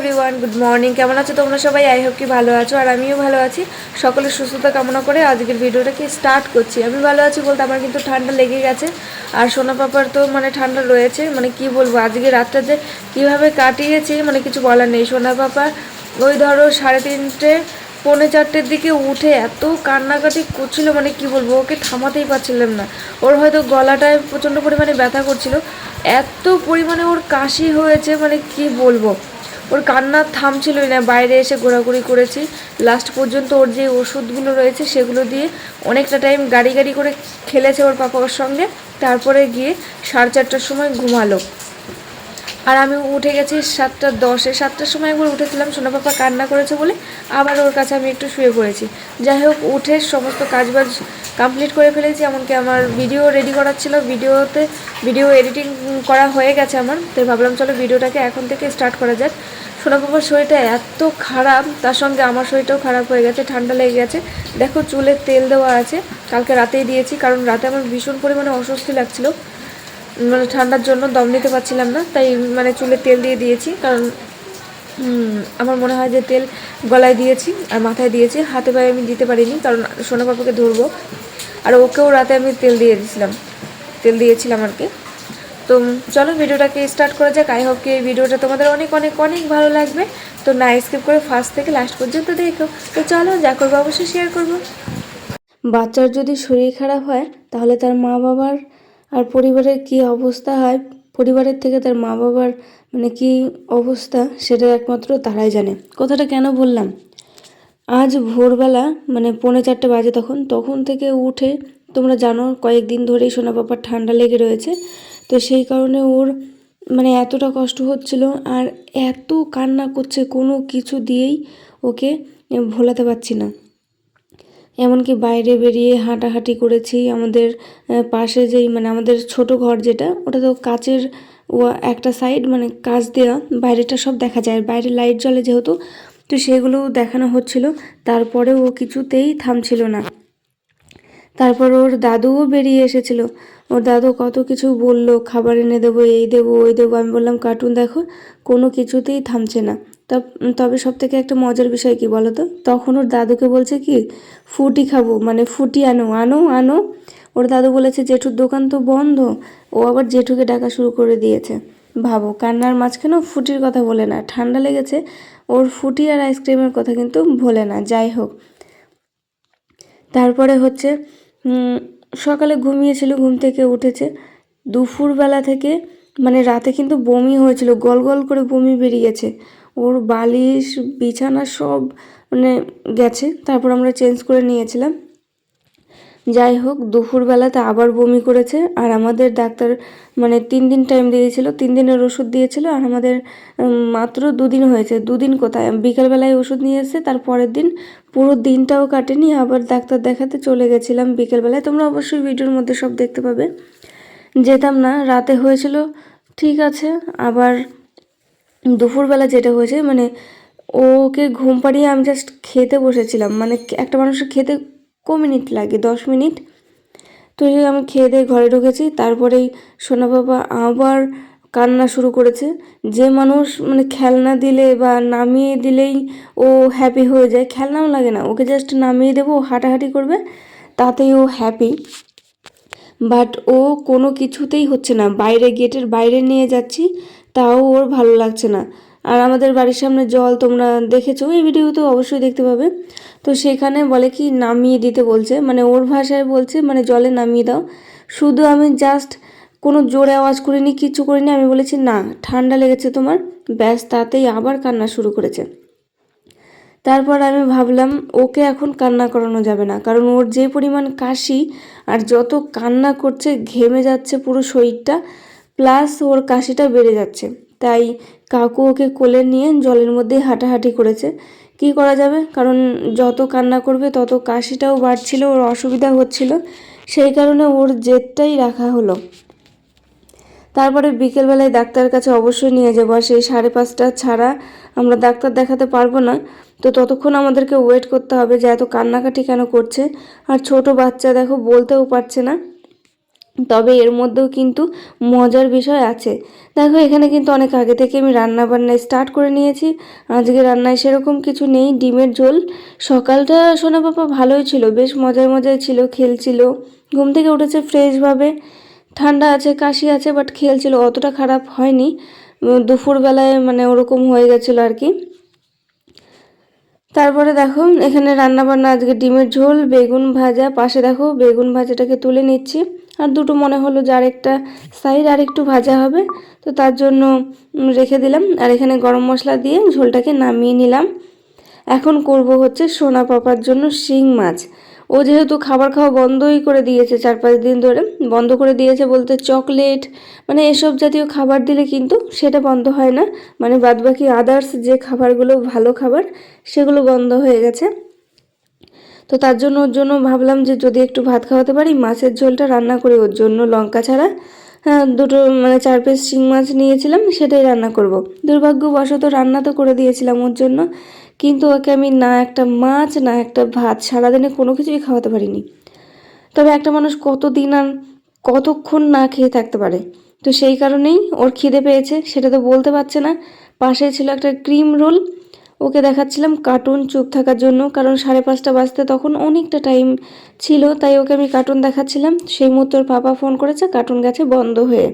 Everyone good morning কেমন আছো তোমরা সবাই? আই হোপ কি ভালো আছো। আর আমিও ভালো আছি। সকলের সুস্থতা কামনা করে আজকের ভিডিওটাকে স্টার্ট করছি। আমি ভালো আছি বলতে আমার কিন্তু ঠান্ডা লেগে গেছে। আর সোনা পাপার তো মানে ঠান্ডা রয়েছে। মানে কি বলব, আজকে রাতটা যে কীভাবে কাটিয়েছি মানে কিছু বলার নেই। সোনা পাপা ওই ধরো সাড়ে তিনটে, পৌনে চারটের দিকে উঠে এত কান্নাকাটি করছিল মানে কি বলব, ওকে থামাতেই পারছিলাম না। ওর হয়তো গলাটায় প্রচণ্ড পরিমাণে ব্যথা করছিল। এত পরিমাণে ওর কাশি হয়েছে মানে কি বলব। ওর কান্না থামছিলই না, বাইরে এসে ঘোরাঘুরি করেছি। লাস্ট পর্যন্ত ওর যে ওষুধগুলো রয়েছে সেগুলো দিয়ে অনেকটা টাইম গাড়ি গাড়ি করে খেলেছে ওর পাপা ওর সঙ্গে। তারপরে গিয়ে সাড়ে চারটার সময় ঘুমালো। আর আমি উঠে গেছি সাতটা দশে। সাতটার সময় একবার উঠেছিলাম, সোনা পাপা কান্না করেছে বলে আবার ওর কাছে আমি একটু শুয়ে পড়েছি। যাই হোক, উঠে সমস্ত কাজবাজ কমপ্লিট করে ফেলেছি, এমনকি আমার ভিডিও রেডি করার ছিল। ভিডিওতে ভিডিও এডিটিং করা হয়ে গেছে আমার, তাই ভাবলাম চলো ভিডিওটাকে এখন থেকে স্টার্ট করা যাক। সোনা শরীরটা এত খারাপ, তার সঙ্গে আমার শরীরটাও খারাপ হয়ে গেছে, ঠান্ডা লেগে গেছে। দেখো চুলে তেল দেওয়া আছে, কালকে রাতেই দিয়েছি, কারণ রাতে আমার ভীষণ পরিমাণে অস্বস্তি লাগছিল। মানে ঠান্ডার জন্য দম নিতে পারছিলাম না, তাই মানে চুলে তেল দিয়ে দিয়েছি, কারণ আমার মনে হয় যে তেল গলায় দিয়েছি আর মাথায় দিয়েছি, হাতে পায়ে আমি দিতে পারিনি, কারণ সোনা পাপাকে ধরবো, আর ওকেও রাতে আমি তেল দিয়ে দিয়েছিলাম, তেল দিয়েছিলাম আর কি। তো চলো ভিডিওটাকে স্টার্ট করা যাক, আই হোপ কি এই ভিডিওটা তোমাদের অনেক অনেক অনেক ভালো লাগবে। তো না স্কিপ করে ফার্স্ট থেকে লাস্ট পর্যন্ত দেখো। তো চলো যা করব, অবশ্যই শেয়ার করব। বাচ্চার যদি শরীর খারাপ হয়, তাহলে তার মা বাবার আর পরিবারের কি অবস্থা হয়? পরিবারের থেকে তার মা বাবার মানে কি অবস্থা সেটা একমাত্র তারাই জানে। কথাটা কেন বললাম? আজ ভোরবেলা মানে পৌনে চারটে বাজে তখন তখন থেকে উঠে তোমরা জানো কয়েকদিন ধরেই সোনা পাপার ঠান্ডা লেগে রয়েছে, তো সেই কারণে ওর মানে এতটা কষ্ট হচ্ছিল আর এত কান্না করছে কোনো কিছু দিয়েই ওকে ভোলাতে পারছি না। এমনকি বাইরে বেরিয়ে হাঁটাহাঁটি করেছি। আমাদের পাশে যেই মানে আমাদের ছোট ঘর যেটা, ওটা তো কাচের একটা সাইড মানে কাচ দেওয়া বাইরেটা সব দেখা যায়। বাইরে লাইট জ্বলে যেহেতু, তো সেগুলো দেখানো হচ্ছিল। তারপরে ও কিছুতেই থামছিল না। তারপর ওর দাদুও বেরিয়ে এসেছিল। ওর দাদু কত কিছু বলল, খাবার এনে দেবো, এই দেবো, ওই দেবো। আমি বললাম, কার্টুন দেখো, কোনো কিছুতেই থামছে না। তব- সব থেকে একটা মজার বিষয় কি বলো তো? তখন ওর দাদুকে বলছে কি, ফুটি খাব। মানে ফুটি আনো আনো আনো। ওর দাদু বলেছে, জেঠুর দোকান তো বন্ধ। ও আবার জেঠুকে ডাকা শুরু করে দিয়েছে। ভাবো, কান্নার মাঝখানেও ফুটির কথা বলে না। ঠান্ডা লেগেছে, ওর ফুটি আর আইসক্রিমের কথা কিন্তু ভোলে না। যাই হোক। তারপরে হচ্ছে সকালে ঘুমিয়েছিল, ঘুম থেকে উঠেছে। দুপুরবেলা থেকে মানে রাতে কিন্তু বমি হয়েছিল, গল গল করে বমি বেরিয়েছে। ওর বালিশ, বিছানা সব মানে গেছে। তারপর আমরা চেঞ্জ করে নিয়েছিলাম। যাই হোক, দুপুরবেলাতে আবার বমি করেছে আর আমাদের ডাক্তার মানে তিন দিন টাইম দিয়েছিল, তিন দিনের ওষুধ দিয়েছিল আর আমাদের মাত্র দুদিন হয়েছে। দুদিন কোথায়? বিকেলবেলায় ওষুধ নিয়ে এসেছে তার পরের দিন পুরো দিনটাও কাটেনি, আবার ডাক্তার দেখাতে চলে গেছিলাম বিকেলবেলায়। তোমরা অবশ্যই ভিডিওর মধ্যে সব দেখতে পাবে। যেতাম না, রাতে হয়েছিল, ঠিক আছে, আবার দুপুরবেলা যেটা হয়েছে মানে ওকে ঘুম পাড়িয়ে আমি জাস্ট খেতে বসেছিলাম। মানে একটা মানুষের খেতে ক মিনিট লাগে, দশ মিনিট। তো আমি খেয়ে দিয়ে ঘরে ঢুকেছি, তারপরেই সোনা বাবা আবার কান্না শুরু করেছে। যে মানুষ মানে খেলনা দিলে বা নামিয়ে দিলেই ও হ্যাপি হয়ে যায়, খেলনাও লাগে না। ওকে জাস্ট নামিয়ে দেবো, ও হাঁটাহাঁটি করবে, তাতেই ও হ্যাপি বাট ও কোনো কিছুতেই হচ্ছে না। বাইরে গেটের বাইরে নিয়ে যাচ্ছি তাও ওর ভালো লাগছে না। আর আমাদের বাড়ির সামনে জল তোমরা দেখেছ? এই ভিডিও তো অবশ্যই দেখতে পাবে। তো সেখানে বলে কি, নামিয়ে দিতে বলছে। মানে ওর ভাষায় বলছে মানে জলে নামিয়ে দাও। শুধু আমি জাস্ট কোনো জোরে আওয়াজ করিনি কিছু করিনি, আমি বলেছি, না, ঠান্ডা লেগেছে তোমার। ব্যাস, তাতেই আবার কান্না শুরু করেছে। তারপর আমি ভাবলাম, ওকে এখন কান্না করানো যাবে না। কারণ ওর যে পরিমাণ কাশি আর যত কান্না করছে, ঘেমে যাচ্ছে পুরো শরীরটা প্লাস ওর কাশিটা বেড়ে যাচ্ছে। তাই কাকু ওকে কোলে নিয়ে জলের মধ্যে হাঁটাহাঁটি করেছে। কি করা যাবে? কারণ যত কান্না করবে, তত কাশিটাও বাড়ছিল, ওর অসুবিধা হচ্ছিল। সেই কারণে ওর জেদটাই রাখা হলো। তারপরে বিকেলবেলায় ডাক্তার কাছে অবশ্যই নিয়ে যাব। আর সেই সাড়ে পাঁচটা ছাড়া আমরা ডাক্তার দেখাতে পারব না। তো ততক্ষণ আমাদেরকে ওয়েট করতে হবে যে এত কান্নাকাটি কেন করছে। আর ছোট বাচ্চা দেখো, বলতেও পারছে না। তবে এর মধ্যেও কিন্তু মজার বিষয় আছে। দেখো, এখানে কিন্তু অনেক আগে থেকে আমি রান্না বান্না স্টার্ট করে নিয়েছি। আজকে রান্নায় সেরকম কিছু নেই, ডিমের ঝোল। সকালটা সোনা পাপা ভালোই ছিল, বেশ মজায় মজায় ছিল, খেলছিল। ঘুম থেকে উঠেছে ফ্রেশভাবে ঠান্ডা আছে, কাশি আছে বাট খেলছিল, অতটা খারাপ হয়নি। দুপুরবেলায় মানে ওরকম হয়ে গেছিল আর কি। তারপরে দেখো, এখানে রান্না বান্না আজকে ডিমের ঝোল, বেগুন ভাজা। পাশে দেখো, বেগুন ভাজাটাকে তুলে নিচ্ছি। আর দুটো মনে হলো যে আরেকটা সাইড আর একটু ভাজা হবে। তো তার জন্য রেখে দিলাম। আর এখানে গরম মশলা দিয়ে ঝোলটাকে নামিয়ে নিলাম। এখন করব হচ্ছে সোনা পাপার জন্য শিং মাছ। ও যেহেতু খাবার খাওয়া বন্ধই করে দিয়েছে চার পাঁচ দিন ধরে, বন্ধ করে দিয়েছে বলতে চকলেট মানে এসব জাতীয় খাবার দিলে কিন্তু সেটা বন্ধ হয় না। মানে বাদবাকি আদার্স যে খাবারগুলো ভালো খাবার, সেগুলো বন্ধ হয়ে গেছে। তো তার জন্য, ওর জন্য ভাবলাম যে যদি একটু ভাত খাওয়াতে পারি, মাছের ঝোলটা রান্না করি ওর জন্য লঙ্কা ছাড়া। হ্যাঁ দুটো মানে চার পিস শিং মাছ নিয়েছিলাম, সেটাই রান্না করব। দুর্ভাগ্যবশত রান্না তো করে দিয়েছিলাম ওর জন্য, কিন্তু ওকে আমি না একটা মাছ, না একটা ভাত সারাদিনে কোনো কিছুই খাওয়াতে পারিনি। তবে একটা মানুষ কতদিন আর কতক্ষণ না খেয়ে থাকতে পারে? তো সেই কারণেই ওর খিদে পেয়েছে, সেটা তো বলতে পারছে না। পাশে ছিল একটা ক্রিম রোল ওকে দেখাচ্ছিলাম কার্টুন চুপ থাকার জন্য, কারণ সাড়ে পাঁচটা বাজতে তখন অনেকটা টাইম ছিল, তাই ওকে আমি কার্টুন দেখাচ্ছিলাম। সেই মুহূর্তে ওর পাপা ফোন করেছে কার্টুন গেছে বন্ধ হয়ে।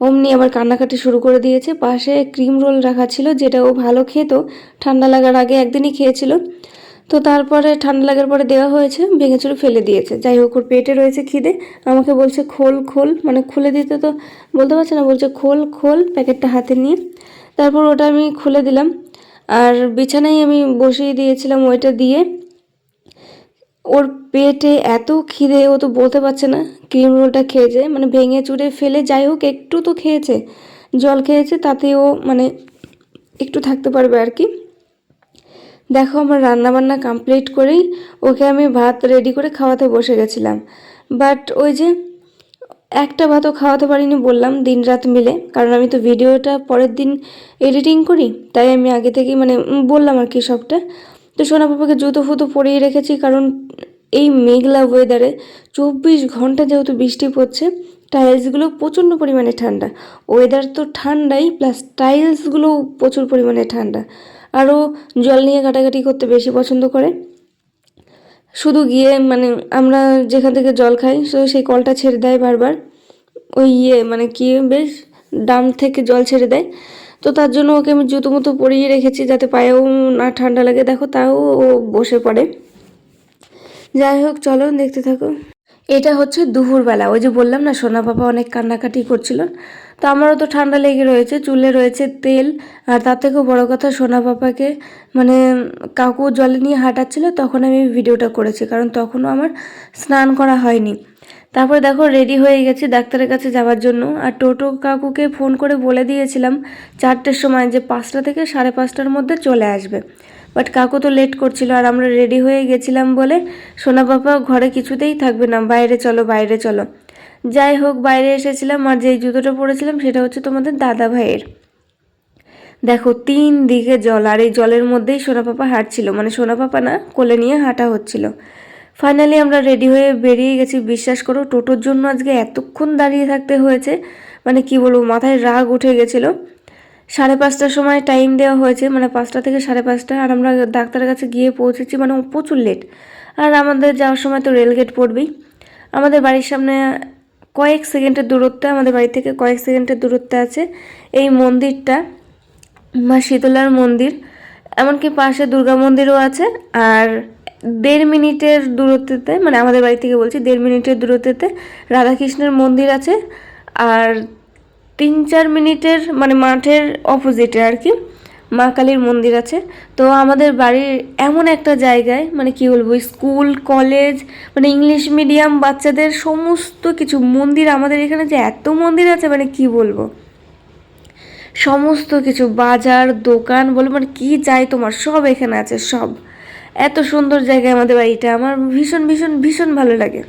অমনি আবার কান্নাকাটি শুরু করে দিয়েছে। পাশে ক্রিম রোল রাখা ছিল, যেটা ও ভালো খেত। ঠান্ডা লাগার আগে একদিনই খেয়েছিল। তো তারপরে ঠান্ডা লাগার পরে দেওয়া হয়েছে ভেঙেছিল ফেলে দিয়েছে। যাই হোক, ওর পেটে রয়েছে খিদে। আমাকে বলছে, খোল খোল। মানে খুলে দিতে তো বলতে পারছে না, বলছে, খোল খোল প্যাকেটটা হাতে নিয়ে। তারপর ওটা আমি খুলে দিলাম। আর বিছানায় আমি বসিয়ে দিয়েছিলাম ওইটা দিয়ে। ওর পেটে এত খিদে, ও তো বলতে পারছে না ক্রিম রোলটা খেয়েছে মানে ভেঙে চুড়ে ফেলে যাই হোক, একটু তো খেয়েছে, জল খেয়েছে তাতে ও মানে একটু থাকতে পারবে আর কি। দেখো আমার রান্নাবান্না কমপ্লিট করেই ওকে আমি ভাত রেডি করে খাওয়াতে বসে গেছিলাম। বাট ওই যে একটা ভাতও খাওয়াতে পারিনি বললাম দিন রাত মিলে, কারণ আমি তো ভিডিওটা পরের দিন এডিটিং করি, তাই আমি আগে থেকেই মানে বললাম আর কি সবটা। তো সোনা পাপাকে জুতো ফুতো পরিয়ে রেখেছি, কারণ এই মেঘলা ওয়েদারে চব্বিশ ঘণ্টা যেহেতু বৃষ্টি পড়ছে টাইলসগুলো প্রচণ্ড পরিমাণে ঠান্ডা। ওয়েদার তো ঠান্ডাই প্লাস টাইলসগুলো প্রচুর পরিমাণে ঠান্ডা। আরও জল নিয়ে কাটাকাটি করতে বেশি পছন্দ করে। শুধু গিয়ে মানে আমরা যেখান থেকে জল খাই, তো সেই কলটা ছেড়ে দেয় বারবার। ওই ইয়ে মানে কি বেশ ডাম থেকে জল ছেড়ে দেয়। তো তার জন্য ওকে আমি জুতো মতো পরিয়ে রেখেছি যাতে পায়েও না ঠান্ডা লাগে। দেখো, তাও ও বসে পড়ে। যাই হোক, চলো, দেখতে থাকো। এটা হচ্ছে দুপুরবেলা। ওই যে বললাম না, সোনা বাবা অনেক কান্নাকাটি করছিল। তো আমারও তো ঠান্ডা লেগে রয়েছে, চুলে রয়েছে তেল। আর তার থেকেও বড়ো কথা, সোনা পাপাকে মানে কাকু জলে নিয়ে হাঁটাচ্ছিল, তখন আমি ভিডিওটা করেছি। কারণ তখনও আমার স্নান করা হয়নি। তারপরে দেখো রেডি হয়ে গেছি ডাক্তারের কাছে যাওয়ার জন্য। আর টোটো কাকুকে ফোন করে বলে দিয়েছিলাম, চারটের সময় যে পাঁচটা থেকে সাড়ে পাঁচটার মধ্যে চলে আসবে। বাট কাকু তো লেট করছিল আর আমরা রেডি হয়ে গেছিলাম বলে সোনা পাপা ঘরে কিছুতেই থাকবে না। বাইরে চলো বাইরে চলো। যাই হোক, বাইরে এসেছিলাম আর যেই জুতোটা পরেছিলাম সেটা হচ্ছে তোমাদের দাদা ভাইয়ের। দেখো, তিন দিকে জল আর এই জলের মধ্যেই সোনা পাপা হাঁটছিল। মানে সোনা পাপা না, কোলে নিয়ে হাঁটা হচ্ছিল। ফাইনালি আমরা রেডি হয়ে বেরিয়ে গেছি। বিশ্বাস করো, টোটোর জন্য আজকে এতক্ষণ দাঁড়িয়ে থাকতে হয়েছে। মানে কি বলব, মাথায় রাগ উঠে গেছিল। সাড়ে পাঁচটার সময় টাইম দেওয়া হয়েছে মানে পাঁচটা থেকে সাড়ে পাঁচটা, আর আমরা ডাক্তারের কাছে গিয়ে পৌঁছেছি মানে প্রচুর লেট আর আমাদের যাওয়ার সময় তো রেলগেট পড়বেই। আমাদের বাড়ির সামনে কয়েক সেকেন্ডের দূরত্বে, আমাদের বাড়ি থেকে কয়েক সেকেন্ডের দূরত্বে আছে এই মন্দিরটা, মা শীতলার মন্দির। এমনকি পাশে দুর্গা মন্দিরও আছে, আর দেড় মিনিটের দূরত্বতে মানে আমাদের বাড়ি থেকে বলছি দেড় মিনিটের দূরত্বতে রাধাকৃষ্ণের মন্দির আছে, আর তিন চার মিনিটের মানে মাঠের অপোজিটে আর কি, মা কালীর মন্দির আছে। তো আমাদের বাড়ির এমন একটা জায়গায় মানে কি বলব, স্কুল, কলেজ মানে ইংলিশ মিডিয়াম বাচ্চাদের সমস্ত কিছু, মন্দির আমাদের এখানে যে এত মন্দির আছে মানে কি বলব? সমস্ত কিছু, বাজার, দোকান বলো মানে কি চাই তোমার, সব এখানে আছে, সব। এত সুন্দর জায়গায় আমাদের বাড়িটা, আমার ভীষণ ভীষণ ভীষণ ভালো লাগে।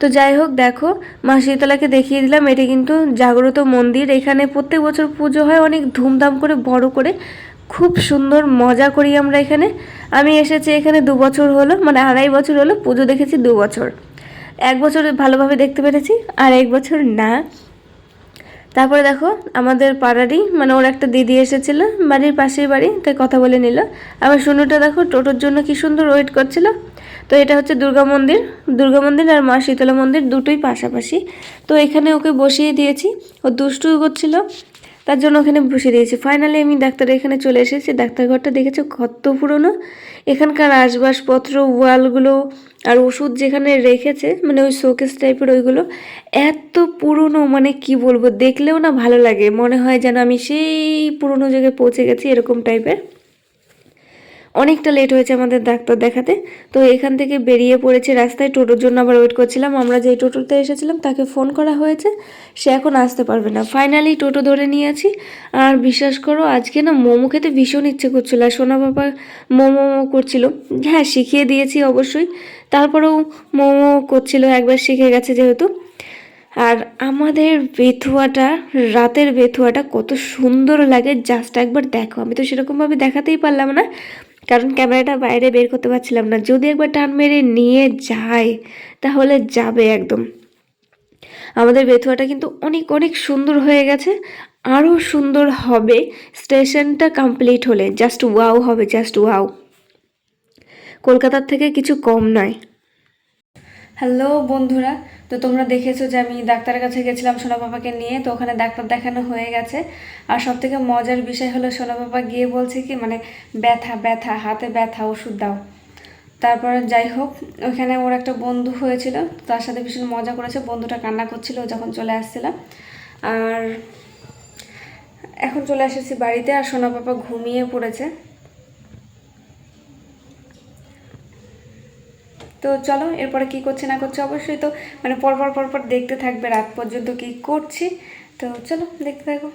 তো যাই হোক, দেখো, মা শীতলাকে দেখিয়ে দিলাম। এটা কিন্তু জাগ্রত মন্দির। এখানে প্রত্যেক বছর পুজো হয়, অনেক ধুমধাম করে, বড় করে। খুব সুন্দর, মজা করি আমরা এখানে। আমি এসেছি এখানে দু বছর হলো মানে আড়াই বছর হলো পুজো দেখেছি দু বছর। এক বছর ভালোভাবে দেখতে পেরেছি, আর এক বছর না। তারপরে দেখো, আমাদের পাড়ারই মানে ওর একটা দিদি এসেছিল, বাড়ির পাশেই বাড়ি, তাই কথা বলে নিল। আবার শুনুটা দেখো, টোটোর জন্য কি সুন্দর ওয়েট করছিল। তো এটা হচ্ছে দুর্গা মন্দির। দুর্গা মন্দির আর মা শীতলা মন্দির দুটোই পাশাপাশি। তো এখানে ওকে বসিয়ে দিয়েছি। ও দুষ্টু করছিল, তার জন্য ওখানে বসিয়ে দিয়েছি। ফাইনালি আমি ডাক্তারের এখানে চলে এসেছি। ডাক্তার ঘরটা দেখেছ কত পুরনো? এখানকার আসবাসপত্র, ওয়ালগুলো আর ওষুধ যেখানে রেখেছে মানে ওই শোকেস টাইপের ওইগুলো, এত পুরনো মানে কি বলব, দেখলেও না ভালো লাগে। মনে হয় যেন আমি সেই পুরনো জায়গায় পৌঁছে গেছি এরকম টাইপের। অনেকটা লেট হয়েছে আমাদের ডাক্তার দেখাতে। তো এখান থেকে বেরিয়ে পড়েছে রাস্তায়। টোটোর জন্য আবার ওয়েট করছিলাম। আমরা যেই টোটোতে এসেছিলাম, তাকে ফোন করা হয়েছে। সে এখন আসতে পারবে না। ফাইনালি টোটো ধরে নিয়েছি। আর বিশ্বাস করো, আজকে না মোমো খেতে ভীষণ ইচ্ছে করছিল। আর সোনা বাবা মোমো করছিল। হ্যাঁ শিখিয়ে দিয়েছি অবশ্যই। তারপরেও মোমো করছিল, একবার শিখে গেছে যেহেতু। আর আমাদের বেথুয়াটা, রাতের বেথুয়াটা কত সুন্দর লাগে। জাস্ট একবার দেখো। আমি তো সেরকমভাবে দেখাতেই পারলাম না। কারণ ক্যামেরাটা বাইরে বের করতে পারছিলাম না। যদি একবার টান মেরে নিয়ে যায় তাহলে যাবে একদম। আমাদের বেথুয়াটা কিন্তু অনেক অনেক সুন্দর হয়ে গেছে। আরও সুন্দর হবে। স্টেশনটা কমপ্লিট হলে। জাস্ট ওয়াও হবে, জাস্ট ওয়াও। কলকাতার থেকে কিছু কম নয়। হ্যালো বন্ধুরা, তো তোমরা দেখেছ যে আমি ডাক্তারের কাছে গেছিলাম সোনা বাবাকে নিয়ে, তো ওখানে ডাক্তার দেখানো হয়ে গেছে। আর সব থেকে মজার বিষয় হলো সোনা বাবা গিয়ে বলছে কি মানে ব্যথা ব্যথা, হাতে ব্যথা, ওষুধ দাও। তারপরে যাই হোক, ওখানে ওর একটা বন্ধু হয়েছিল, তার সাথে ভীষণ মজা করেছে, বন্ধুটা কান্না করছিল যখন চলে আসছিলাম। আর এখন চলে এসেছি বাড়িতে, আর সোনা ঘুমিয়ে পড়েছে। তো চলো, এরপরে কি করছে না করছে অবশ্যই তো মানে পরপর পরপর দেখতে থাকবে রাত পর্যন্ত কি করছি। তো চলো, দেখতে থাকো।